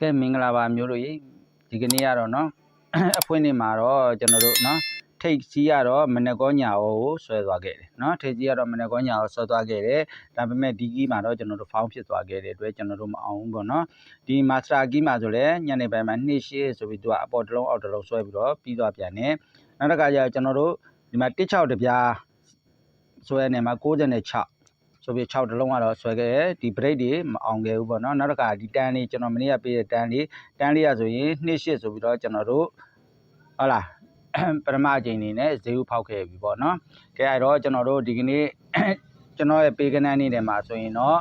ကဲမင်္ဂလာပါမျိုးတို့ရေဒီကနေ့ကတော့เนาะ အဖွင့်နေ့မှာတော့ကျွန်တော်တို့เนาะထိတ်စီးကတော့မနက်ကောညာရောကိုဆွဲသွားခဲ့တယ်เนาะထိတ်စီးကတော့မနက်ကောညာရောဆွဲသွားခဲ့တယ်ဒါပေမဲ့ဒီကီးမှာတော့ကျွန်တော်တို့ဖောင်းဖြစ်သွားခဲ့တဲ့အတွက်ကျွန်တော်တို့မအောင်ဘူးပေါ့เนาะဒီမာစတာကီးမှာဆိုလဲညနေပိုင်းမှာ2ရှေ့ဆိုပြီးသူကအပေါ်တစ်လုံးအောက်တစ်လုံးဆွဲပြီးတော့ပြီးသွားပြန်တယ်နောက်တစ်ခါကျတော့ကျွန်တော်တို့ဒီမှာ16တပြားဆွဲနေမှာ96 ဆိုပြီး6တလုံးကတော့ဆွဲခဲ့တယ်ဒီ break တွေမအောင်ခဲ့ဘူးပေါ့နော်နောက်တစ်ခါဒီတန်းလေးကျွန်တော်မနေ့ကပေးတဲ့တန်းလေးတန်းလေးရဆိုရင်28ဆိုပြီးတော့ကျွန်တော်တို့ဟုတ်လားပထမအကြိမ်နေနဲ့ဈေးဥဖောက်ခဲ့ပြီပေါ့နော်ကဲအဲ့တော့ကျွန်တော်တို့ဒီကနေ့ကျွန်တော်ရဲ့ပေးကနန်းနေတဲ့မှာဆိုရင်တော့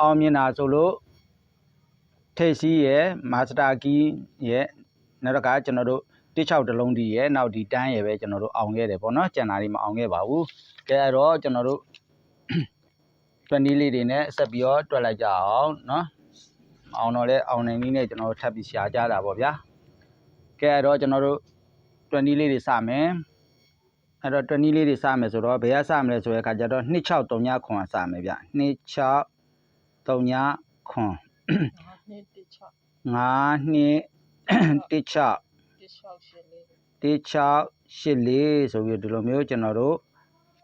အောင်မြင်တာဆိုလို့ထိတ်စီးရဲ့မာစတာကီးရဲ့နောက်တစ်ခါကျွန်တော်တို့16တလုံးဒီရဲ့နောက်ဒီတန်းရဲ့ပဲကျွန်တော်တို့အောင်ခဲ့တယ်ပေါ့နော်ကျန်တာတွေမအောင်ခဲ့ပါဘူးကဲအဲ့တော့ကျွန်တော်တို့ တွက်နည်းလေးတွေနဲ့ဆက်ပြီးတော့တွက်လိုက်ကြအောင်နော်အောင်တော့လဲအောင်နိုင်နည်းနဲ့ကျွန်တော်တို့ထပ်ပြီးရှားကြတာပေါ့ဗျာကဲအဲ့တော့ကျွန်တော်တို့တွက်နည်းလေးတွေစမယ်အဲ့တော့တွက်နည်းလေးတွေစမယ်ဆိုတော့ဘယ်ကစမလဲဆိုတဲ့အခါကျတော့2639ခွန်ကစမယ်ဗျ2639ခွန်9နှစ်16 16 16 84ဆိုပြီးဒီလိုမျိုးကျွန်တော်တို့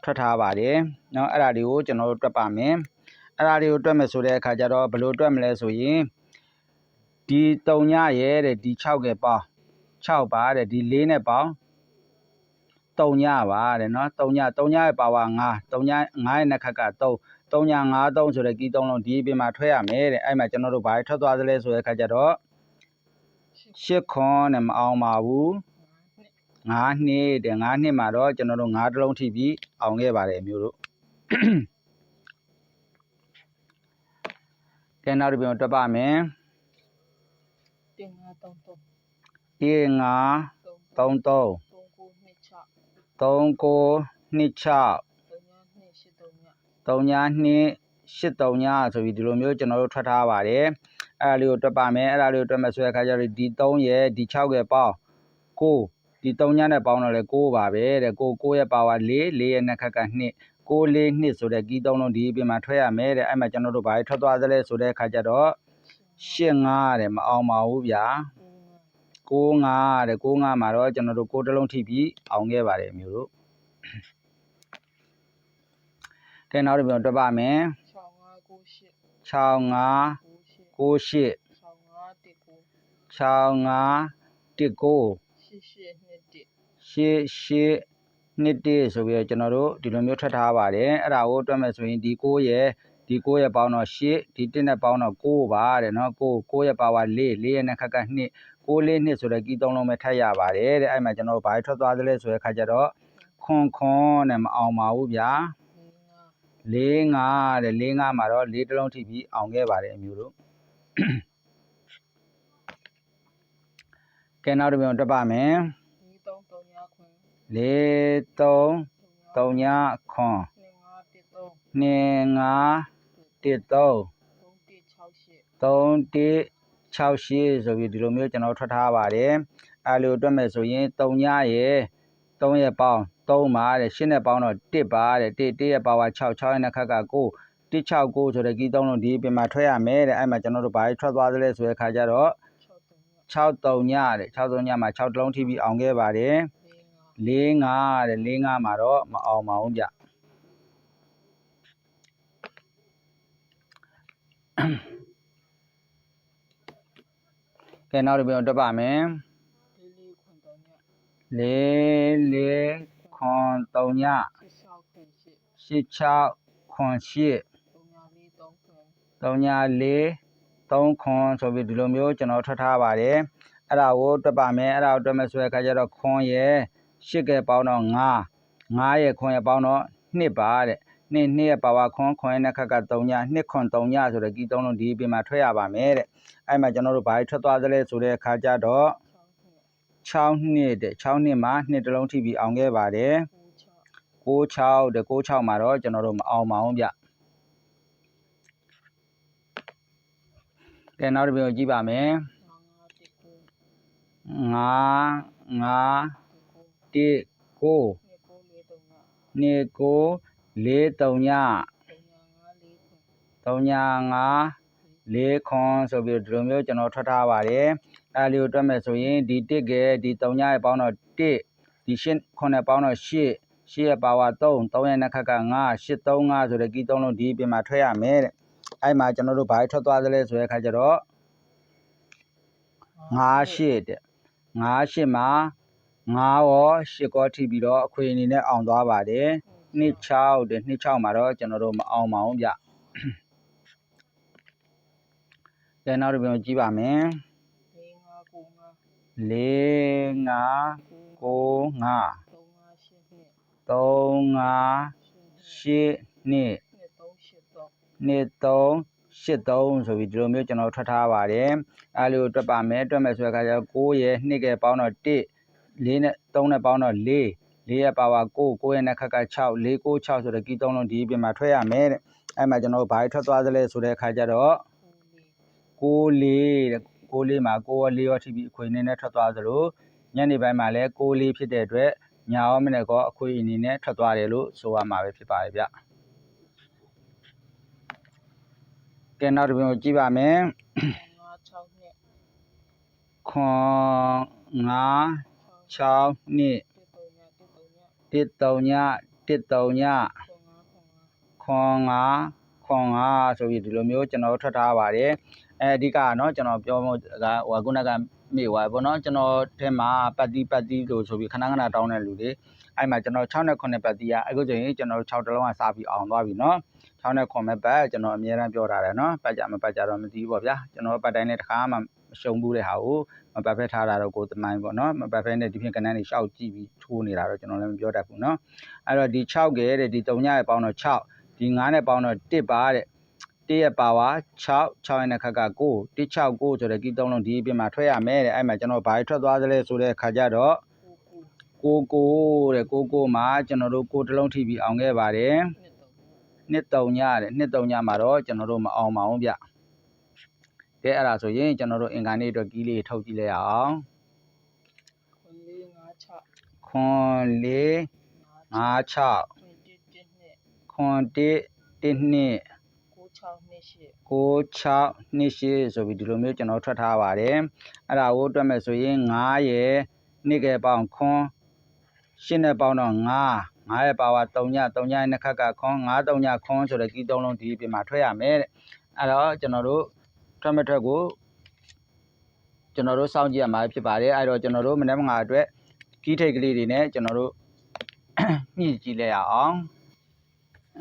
ထွက်ထားပါတယ်เนาะအဲ့ဒါတွေကိုကျွန်တော်တို့တွက်ပါမယ်အဲ့ဒါတွေကိုတွက်မယ်ဆိုတဲ့အခါကျတော့ဘယ်လိုတွက်မလဲဆိုရင်ဒီ3ညရဲ့တဲ့ဒီ6ကပေါင်း6ပါတဲ့ဒီ4နဲ့ပေါင်း3ညပါတဲ့เนาะ3ည3ညရဲ့ပါဝါ9 3ည9ရဲ့နှစ်ခက်က3 3ည5 3ဆိုတဲ့ကီး3လုံးဒီအပြင်မှာထွက်ရမယ်တဲ့အဲ့မှာကျွန်တော်တို့ဘာထွက်သွားသလဲဆိုတဲ့အခါကျတော့ ရှစ် 8ခွန်နဲ့မအောင်ပါဘူး နှစ် 9နှစ်တဲ့9နှစ်မှာတော့ကျွန်တော်တို့9တလုံးထိပြီးအောင်ခဲ့ပါတယ်အမျိုးတို့ကဲနောက်တစ်ပြန်တွက်ပါမယ်တင်ငါသုံးသုံးအေး9သုံး33သုံးကိုနှစ်ချောက်39 26သုံးညာနှစ်ရှစ်သုံးညာ3983ညဆိုပြီးဒီလိုမျိုးကျွန်တော်တို့ထွက်ထားပါတယ်အဲ့ဒါလေးကိုတွက်ပါမယ်အဲ့ဒါလေးကိုတွက်မယ်ဆိုတဲ့အခါကျတော့ဒီ3ရဲ့ဒီ6ရဲ့ပေါင်း9 ဒီ3ညနဲ့ပေါင်းတော့လေ9ပါပဲတဲ့9 9ရဲ့ပါဝါ4 4ရဲ့နှစ်ခက်က2 6 4 2ဆိုတဲ့ကီး3လုံးဒီအပြင်မှာထွက်ရမယ်တဲ့အဲ့မှာကျွန်တော်တို့ဘာတွေထွက်သွားသလဲဆိုတဲ့အခါကျတော့8 5တဲ့မအောင်ပါဘူးဗျာကိုငါ6 5တဲ့6 5မှာတော့ကျွန်တော်တို့6တလုံးထိပြီးအောင်ခဲ့ပါတယ်မျိုးတို့ကဲနောက်တစ်ပြန်တွက်ပါမယ်6ငါကိုရှစ်6 5ကို ရှစ်6 8 6ငါတစ်ကို6 5 1 9ရှစ်ရှစ်နှစ်တစ်ရှစ်ရှစ်နှစ်တည်းဆိုပြီးတော့ကျွန်တော်တို့ဒီလိုမျိုးထွက်ထားပါတယ်အဲ့ဒါကိုတွက်မယ်ဆိုရင်ဒီ9ရဲ့ဒီ9ရဲ့ပေါင်းတော့8ဒီ1နဲ့ပေါင်းတော့9ပါတဲ့နော်9 9ရဲ့ပါဝါ4 4ရဲ့နဲ့ခက်က2 6 4 2ဆိုတဲ့ကီး3လုံးပဲထပ်ရပါတယ်တဲ့အဲ့မှာကျွန်တော်တို့ဘာထွက်သွားသလဲဆိုတဲ့ခါကျတော့ခွန်ခွန်နဲ့မအောင်ပါဘူးဗျာလေးငါ4 5တဲ့4 5မှာတော့4တလုံးထိပြီးအောင်ခဲ့ပါတယ်အမျိုးတို့ကဲနောက်တစ်ပြန်တွက်ပါမယ်ဒီသုံးသုံးညာ ခွင်4 3 3ညခွန်နှစ်ငါတစ်သုံး2 5 1 3သုံးတစ်6ရှစ်3 1 6 8ဆိုပြီးဒီလိုမျိုးကျွန်တော်ထွက်ထားပါတယ်အဲလိုတွက်မယ်ဆိုရင်3ညရဲ့3ရဲ့ပေါင်း3ပါတဲ့8နဲ့ပေါင်းတော့1ပါတဲ့1 1ရဲ့ပါဝါ6 6ရဲ့နှစ်ခက်က9 169ဆိုတဲ့ကီး3လုံးဒီပြင်မှာထွက်ရမယ်တဲ့အဲ့မှာကျွန်တော်တို့ဘာတွေထွက်သွားသလဲဆိုတဲ့ခါကျတော့6သုံးညာ6 3ညတဲ့6 3ညမှာ6တလုံးထိပြီးအောင်ခဲ့ပါတယ် လေးငါ4 5တဲ့4 5မှာတော့မအောင်ပါဘူးဗျကဲနောက်တစ်ပြန်တွက်ပါမယ်လေးလေးခွင်သုံးညာလေးလေးခွန်3ညရှစ်ချောက်ခွင်ရှစ်86ခွန်8သုံးညာလေးသုံးခွင်3ည4 3ခွန်ဆိုပြီးဒီလိုမျိုးကျွန်တော်ထွက်ထားပါတယ်အဲ့ဒါကိုတွက်ပါမယ်အဲ့ဒါကိုတွက်မယ်ဆိုတဲ့အခါကျတော့ခွန်ရဲ့ 8ကဲပေါင်းတော့9 9ရဲ့ခွန်ရဲ့ပေါင်းတော့2ပါတဲ့နှစ်နှစ်ရဲ့ပါဝါခွန်ခွန်ရဲ့နှစ်ခက်က3ည2ခွန်3ညဆိုတဲ့ကီး3လုံးဒီအပြင်မှာထွက်ရပါမယ်တဲ့အဲ့မှာကျွန်တော်တို့ဘာတွေထွက်သွားသလဲဆိုတဲ့အခါကျတော့6နှစ်6နှစ်တဲ့6နှစ်မှာ2တလုံးထိပြီးအောင်ခဲ့ပါတယ်6 6 96တဲ့96မှာတော့ကျွန်တော်တို့မအောင်ပါဘူးဗျကဲနောက်တစ်ပြန်ကြည့်ပါမယ်ငါငါတစ်5 5 1ကို9နှစ်ကိုလေးသုံးညာ2 9 4 3ညသုံးညာငါ၄ခွန်ဆိုပြီးဒီလိုမျိုးကျွန်တော်ထွက်ထားပါတယ်အဲလေးကိုတွက်မယ်ဆိုရင်ဒီ1ကဲဒီ3ညရဲ့ပေါင်းတော့1ဒီ8ခွန်နဲ့ပေါင်းတော့8 8ရဲ့ပါဝါ3 3ရဲ့နှစ်ခက်က9 8 3 5ဆိုတဲ့ကီး3လုံးဒီပြင်မှာထွက်ရမယ်တဲ့အဲ့မှာကျွန်တော်တို့ဘာထွက်သွားသလဲဆိုတဲ့အခါကျတော့9 8တဲ့9 8မှာ 9ရော8ကောထိပြီးတော့အခွေအနေနဲ့အောင်သွားပါတယ်နှစ်6တဲ့နှစ်6မှာတော့ကျွန်တော်တို့မအောင်ပါဘူးဗျကဲနောက်တစ်ပြန်ကြည့်ပါမယ်လေးငါကိုငါ4 5သုံးငါရှစ်နှစ်3 5 8နှစ်နှစ်သုံးရှစ်တော့2 3 8 3ဆိုပြီးဒီလိုမျိုးကျွန်တော်ထွက်ထားပါတယ်အဲလိုတွက်ပါမယ်တွက်မယ်ဆိုတဲ့အခါကျတော့9ရဲ့2ကဲပေါင်းတော့1 4နဲ့3နဲ့ပေါင်းတော့4 4ရဲ့ပါဝါ9 9ရဲ့နှစ်ခက်က6 4 9 6ဆိုတဲ့ကီး3လုံးဒီပြင်မှာထွက်ရမယ်တဲ့အဲ့မှာကျွန်တော်တို့ဘာထွက်သွားသလဲဆိုတဲ့အခါကျတော့ကိုလေး6 4တဲ့6 4မှာ9ရော4ရောထိပြီးအခွေအနေနဲ့ထွက်သွားသလိုညနေပိုင်းမှာလည်း6 4ဖြစ်တဲ့အတွက်ညာရောမနေ့ကအခွေအနေနဲ့ထွက်သွားတယ်လို့ဆိုရမှာပဲဖြစ်ပါတယ်ဗျကဲနောက်တစ်ပြန်ကိုကြည့်ပါမယ်ငါ6နှစ်ခွန်9 6နှစ်တစ်သုံးညတစ်သုံးည1 3ည1 3ညခွန်ငါခွန်ငါခွန်9ခွန်9ဆိုပြီးဒီလိုမျိုးကျွန်တော်ထွက်ထားပါတယ်အဲအဓိကကနော်ကျွန်တော်ပြောမို့ကဟိုခုနကမိသွားပြီပေါ့နော်ကျွန်တော်ထဲမှာပတ်တီးပတ်တီးလို့ဆိုပြီးခဏခဏတောင်းတဲ့လူတွေအဲ့မှာကျွန်တော်6နဲ့9ပတ်တီးကအခုဆိုရင်ကျွန်တော်6တလုံးကစားပြီးအောင်သွားပြီနော်6နဲ့9မဲ့ပတ်ကျွန်တော်အများအားပြောထားတယ်နော်ပတ်ကြမပတ်ကြတော့မသိဘူးပေါ့ဗျာကျွန်တော်ပတ်တိုင်းနဲ့တစ်ခါမှမ ရှုံဘူးတဲ့ဟာကိုမပတ်ဖက်ထားတာတော့ကိုယ်သမိုင်းပေါ့နော်မပတ်ဖက်နဲ့ဒီဖြင့်ကနန်းတွေရှောက်ကြည့်ပြီးထိုးနေတာတော့ကျွန်တော်လည်းမပြောတတ်ဘူးနော်အဲ့တော့ဒီ6ကဲတဲ့ဒီ3ညရဲ့ပေါင်းတော့6ဒီ9နဲ့ပေါင်းတော့1ပါတဲ့1ရဲ့ပါဝါ6 6ရဲ့နှစ်ခက်က9 1 6 9ဆိုတဲ့ကီး3လုံးဒီအပြင်မှာထွက်ရမယ်တဲ့အဲ့မှာကျွန်တော်ဘာထွက်သွားသလဲဆိုတဲ့ခါကျတော့ကိုကိုကိုကိုတဲ့ကိုကိုမှာကျွန်တော်တို့ကိုတစ်လုံးထိပြီးအောင်ခဲ့ပါတယ်နှစ်သုံးနှစ်3ညတဲ့နှစ်3ညမှာတော့ကျွန်တော်တို့မအောင်ပါဘူးဗျ ကဲအဲ့ဒါဆိုရင်ကျွန်တော်တို့အင်္ဂါနေ့အတွက်ကီးလေးထုတ်ကြည့်လိုက်အောင်ခွန်လေးငါ6ခွန်၄ငါ5 6ခွန်တစ်တစ်နှစ်ခွန်1 2ကို6နှစ်ရှစ်6 6နှစ်ရှိဆိုပြီးဒီလိုမျိုးကျွန်တော်ထွက်ထားပါတယ်အဲ့ဒါကိုတွက်မယ်ဆိုရင်9ရယ်နှစ်ကဲပေါင်းခွန်ရှင်းနဲ့ပေါင်းတော့9 9ရဲ့ပါဝါ3ည3ညရဲ့နှစ်ခက်ကခွန်9 3ညခွန်ဆိုတဲ့ကြီးသုံးလုံးဒီအပြင်မှာထွက်ရမယ်တဲ့အဲ့တော့ကျွန်တော်တို့ ထွက်မထွက်ကိုကျွန်တော်တို့စောင့်ကြည့်ရမှာဖြစ်ပါတယ်အဲ့တော့ကျွန်တော်တို့မနေ့ကအတွက်ကီးထိတ်ကလေးတွေနဲ့ကျွန်တော်တို့ညှိကြည့်လိုက်ရအောင်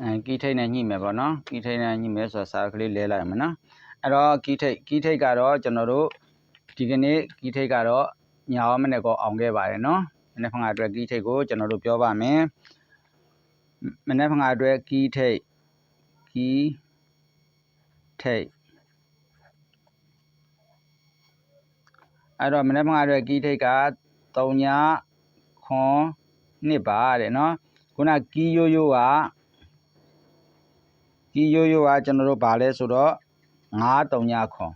အဲကီးထိတ်နဲ့ညှိမယ်ပေါ့နော်ကီးထိတ်နဲ့ညှိမယ်ဆိုတော့စာကလေးလဲလိုက်မယ်နော်အဲ့တော့ကီးထိတ်ကီးထိတ်ကတော့ကျွန်တော်တို့ဒီကနေ့ကီးထိတ်ကတော့ညာရောမနေ့ကောအောင်ခဲ့ပါတယ်နော်မနေ့ကငါအတွက်ကီးထိတ်ကိုကျွန်တော်တို့ပြောပါမယ်မနေ့ကငါအတွက်ကီးထိတ်ကီးထိတ် အဲ့တော့မနေ့ကငါအတွက်ကီးထိတ်က3ညခွန်နှစ်ပါတဲ့နော်ခုနကီးရိုးရိုးကဒီရိုးရိုးကကျွန်တော်တို့ဗာလဲဆိုတော့9 3ညခွန်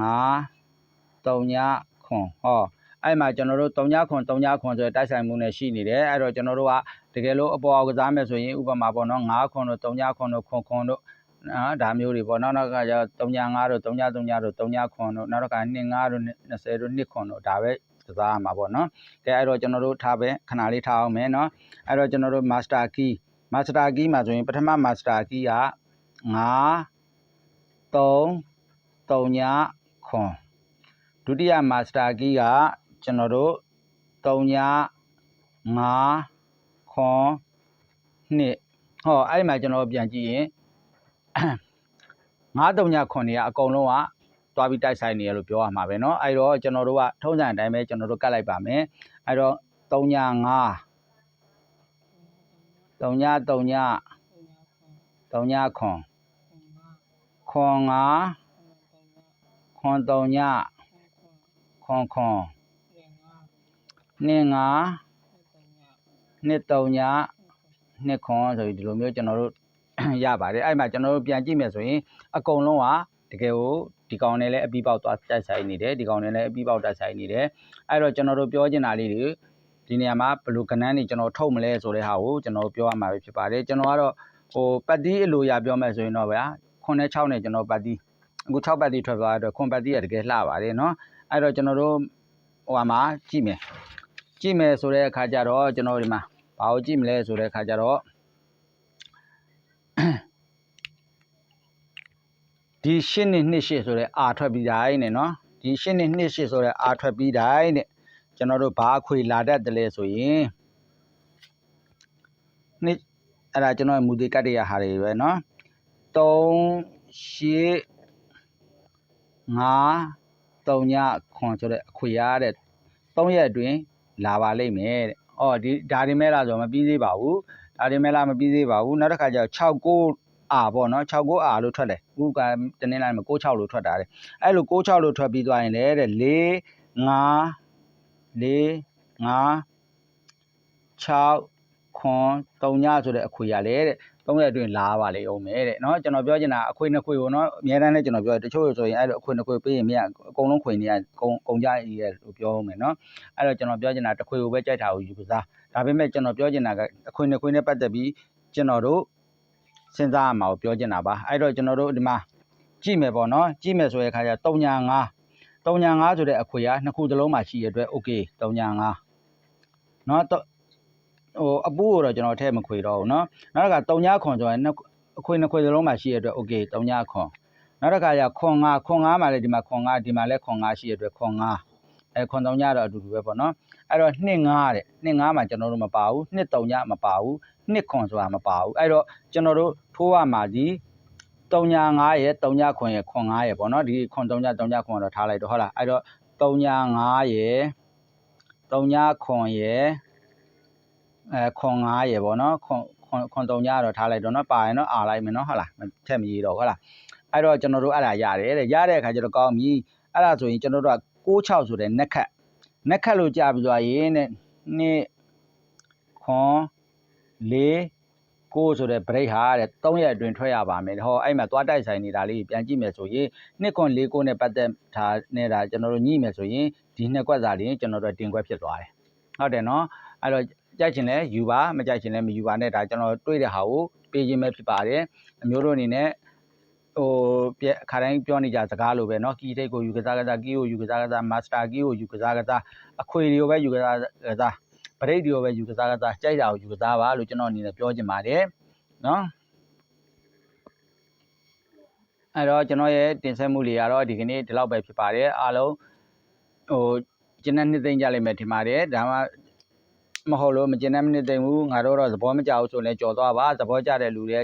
9 3ညခွန်ဟောအဲ့မှာကျွန်တော်တို့3ညခွန်3ညခွန်ဆိုတဲ့တိုက်ဆိုင်မှုနဲ့ရှိနေတယ်အဲ့တော့ကျွန်တော်တို့ကတကယ်လို့အပေါ်အောက်ကစားမယ်ဆိုရင်ဥပမာပေါ့နော်9ခွန်တို့3ညခွန်တို့ခွန်ခွန်တို့ နော်ဒါမျိုးတွေပေါ့နောက်နောက်ကကျ3ည5တို့3ည3ညတို့3ညခွန်တို့နောက်တော့က2 5တို့20တို့2ခွန်တို့ဒါပဲကစားရမှာပေါ့နော်ကဲအဲ့တော့ကျွန်တော်တို့ထားပဲခဏလေးထားအောင်မယ်နော်အဲ့တော့ကျွန်တော်တို့ master key မာစတာကီးမှာဆိုရင်ပထမမာစတာကီးက9 3 3ညခွန်ဒုတိယမာစတာကီးကကျွန်တော်တို့3ည5ခွန်နှစ်ဟောအဲ့ဒီမှာကျွန်တော်ပြန်ကြည့်ရင် 9 3ညခွန်တွေကအကုန်လုံးကတွားပြီးတိုက်ဆိုင်နေရလို့ပြောရမှာပဲเนาะအဲ့တော့ကျွန်တော်တို့ကထုံးစံအတိုင်းပဲကျွန်တော်တို့ကတ်လိုက်ပါမယ်အဲ့တော့3ည5 3ည3ည သုံးညခွန် 3ညခွန် ခွန်ငါ ခွန်5ခွန်3ည ခွန်ခွန် ခွန်ခွန် နေငါ နှစ်5 နှစ်သုံးည နှစ်3ညနှစ်ခွန်ဆိုပြီးဒီလိုမျိုးကျွန်တော်တို့ ရပါတယ်အဲ့မှာကျွန်တော်တို့ပြန်ကြည့်မယ်ဆိုရင်အကုန်လုံးကတကယ်ကိုဒီကောင်နဲ့လည်းအပြီးပေါက်သွားတိုက်ဆိုင်နေတယ်ဒီကောင်နဲ့လည်းအပြီးပေါက်တိုက်ဆိုင်နေတယ်အဲ့တော့ကျွန်တော်တို့ပြောချင်တာလေးတွေဒီနေရာမှာဘယ်လိုကဏ္ဍတွေကျွန်တော်ထုတ်မလဲဆိုတဲ့ဟာကိုကျွန်တော်ပြောရမှာပဲဖြစ်ပါတယ်ကျွန်တော်ကတော့ဟိုပတ်တီးအလိုရပြောမယ်ဆိုရင်တော့ဗျာ9နဲ့6နဲ့ကျွန်တော်ပတ်တီးအခု6ပတ်တိထွက်သွားတဲ့အတွက်ခွန်ပတ်တိကတကယ်လှပါတယ်နော်အဲ့တော့ကျွန်တော်တို့ဟိုဟာမှာကြည့်မယ်ကြည့်မယ်ဆိုတဲ့အခါကျတော့ကျွန်တော်ဒီမှာဘာကိုကြည့်မလဲဆိုတဲ့အခါကျတော့ ဒီရှင်းနှစ်နှစ်ရှစ်ဆိုတဲ့အာထွက်ပြီးတိုင်းနဲ့နော်ဒီရှင်းနှစ်နှစ်ရှစ်ဆိုတဲ့အာထွက်ပြီးတိုင်းနဲ့ကျွန်တော်တို့ဘာအခွေလာတတ်တယ်လဲဆိုရင်နှစ်အဲ့ဒါကျွန်တော်ရဲ့မူဒီကတ်ရဟာတွေပဲနော်3ရှစ်5 3ညခွန်ဆိုတဲ့အခွေရတဲ့3ရက်အတွင်းလာပါလိမ့်မယ်တဲ့။အော်ဒီဒါဒီမဲလားဆိုတော့မပြီးသေးပါဘူး။ဒါဒီမဲလားမပြီးသေးပါဘူး။နောက်တစ်ခါကျတော့6 9 အာပေါ့နော်6 9အာလို့ထွက်တယ်။အခုကတနင်္လာနေ့မှာ6 6လို့ထွက်တာတဲ့။အဲ့လို6 6လို့ထွက်ပြီးသွားရင်လေတဲ့4 5 4 5 6ခွန်3ညဆိုတဲ့အခွေရလေတဲ့3ရက်အတွင်းလာပါလေအောင်မယ်တဲ့နော်ကျွန်တော်ပြောချင်တာအခွေနှစ်ခွေကိုနော်အများတန်းလည်းကျွန်တော်ပြောတယ်တချို့ဆိုရင်အဲ့လိုအခွေနှစ်ခွေပေးရင်မြတ်အကုန်လုံးခွေနေရကုန်ကုန်ကြရည်လို့ပြောအောင်မယ်နော်အဲ့တော့ကျွန်တော်ပြောချင်တာတစ်ခွေကိုပဲကြိုက်တာကိုယူကစားဒါပေမဲ့ကျွန်တော်ပြောချင်တာကအခွေနှစ်ခွေနဲ့ပတ်သက်ပြီးကျွန်တော်တို့ စဉ်းစားရမှာကိုပြောချင်တာပါအဲ့တော့ကျွန်တော်တို့ဒီမှာကြည့်မယ်ပေါ့နော်ကြည့်မယ်ဆိုတဲ့အခါကျ3ညာ5 3ညာ5ဆိုတဲ့အခွေကနှစ်ခုသလုံးမှာရှိရတဲ့အတွက် okay 3ညာ5နော်တော့ ဟိုအပူကိုတော့ကျွန်တော်ထည့်မခွေတော့ဘူးเนาะနောက်တစ်ခါ3ညခွန်ဆိုရင်နှစ်အခွေနှစ်ခွေစလုံးမှာရှိရတဲ့အတွက် okay 3ညခွန်နောက်တစ်ခါကျခွန်5ခွန်5မှာလည်းဒီမှာခွန်5ဒီမှာလည်းခွန်5ရှိရတဲ့အတွက်ခွန်5 အဲခွန်ဆောင်ညတော့အတူတူပဲပေါ့နော်အဲ့တော့25တဲ့25မှာကျွန်တော်တို့မပါဘူး23ညမပါဘူးနှစ်ခွန်ဆိုတာမပါဘူးအဲ့တော့ကျွန်တော်တို့ဖိုးရမှာဒီ3ည5ရဲ့3ညခွန်ရဲ့ခွန်5ရဲ့ပေါ့နော်ဒီခွန်3ည3ညခွန်တော့ထားလိုက်တော့ဟုတ်လားအဲ့တော့3ည5ရဲ့3ညခွန်ရဲ့အဲခွန်5ရဲ့ပေါ့နော်ခွန်ခွန်ခွန်3ညတော့ထားလိုက်တော့နော်ပါရင်တော့အားလိုက်မယ်နော်ဟုတ်လားချက်မကြီးတော့ဟုတ်လားအဲ့တော့ကျွန်တော်တို့အဲ့ဒါရတယ်တဲ့ရတဲ့အခါကျတော့ကောင်းပြီအဲ့ဒါဆိုရင်ကျွန်တော်တို့က 66ဆိုတဲ့နက်ခတ်နက်ခတ်လို့ကြာပြီးသွားရင်တဲ့နှစ်ခွန်၄ကိုဆိုတဲ့ break ဟာတဲ့3ရက်အတွင်းထွက်ရပါမယ်ဟောအဲ့မှာသွားတိုက်ဆိုင်နေတာလေးပြန်ကြည့်မယ်ဆိုရင်နှစ်ခွန်၄ကိုနဲ့ပတ်သက်ထားနေတာကျွန်တော်တို့ညှိမယ်ဆိုရင်ဒီနှစ်ကွက်စာလေးကျွန်တော်တို့တင်ကွက်ဖြစ်သွားတယ်ဟုတ်တယ်နော်အဲ့တော့ကြိုက်ချင်လဲယူပါမကြိုက်ချင်လဲမယူပါနဲ့ဒါကျွန်တော်တွေးတဲ့ဟာကိုပေးခြင်းပဲဖြစ်ပါတယ်အမျိုးတို့အနေနဲ့ ဟိုပြခါတိုင်းပြောနေကြစကားလိုပဲเนาะကီတိတ်ကိုယူကစားကစားကီကိုယူကစားကစားမာစတာကီကိုယူကစားကစားအခွေတွေကိုပဲယူကစားကစားပရိတ်တွေကိုပဲယူကစားကစားကြိုက်တာကိုယူကစားပါလို့ကျွန်တော်အနေနဲ့ပြောချင်ပါတယ်เนาะအဲ့တော့ကျွန်တော်ရဲ့တင်ဆက်မှုလေးကတော့ဒီကနေ့ဒီလောက်ပဲဖြစ်ပါတယ်အားလုံးဟိုကျင်းတဲ့နှစ်သိမ့်ကြလိမ့်မယ်ထင်ပါတယ်ဒါမှ မဟုတ်လို့မကျင်တဲ့မနစ်သိမ့်ဘူးငါတို့တော့သဘောမကျဘူးဆိုရင်လည်းကြော်သွားပါသဘောကျတဲ့လူတွေ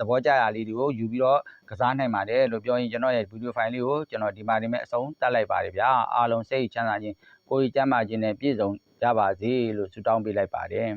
သဘောကျရလေးတွေကိုယူပြီးတော့ကစားနိုင်ပါတယ်လို့ပြောရင်ကျွန်တော်ရဲ့ဗီဒီယိုဖိုင်လေးကိုကျွန်တော်ဒီမှာနေမဲ့အဆုံးတက်လိုက်ပါတယ်ဗျာအားလုံးစိတ်ချမ်းသာခြင်းကိုယ်ကြီးကျန်းမာခြင်းနဲ့ပြည့်စုံကြပါစေလို့ဆုတောင်းပေးလိုက်ပါတယ်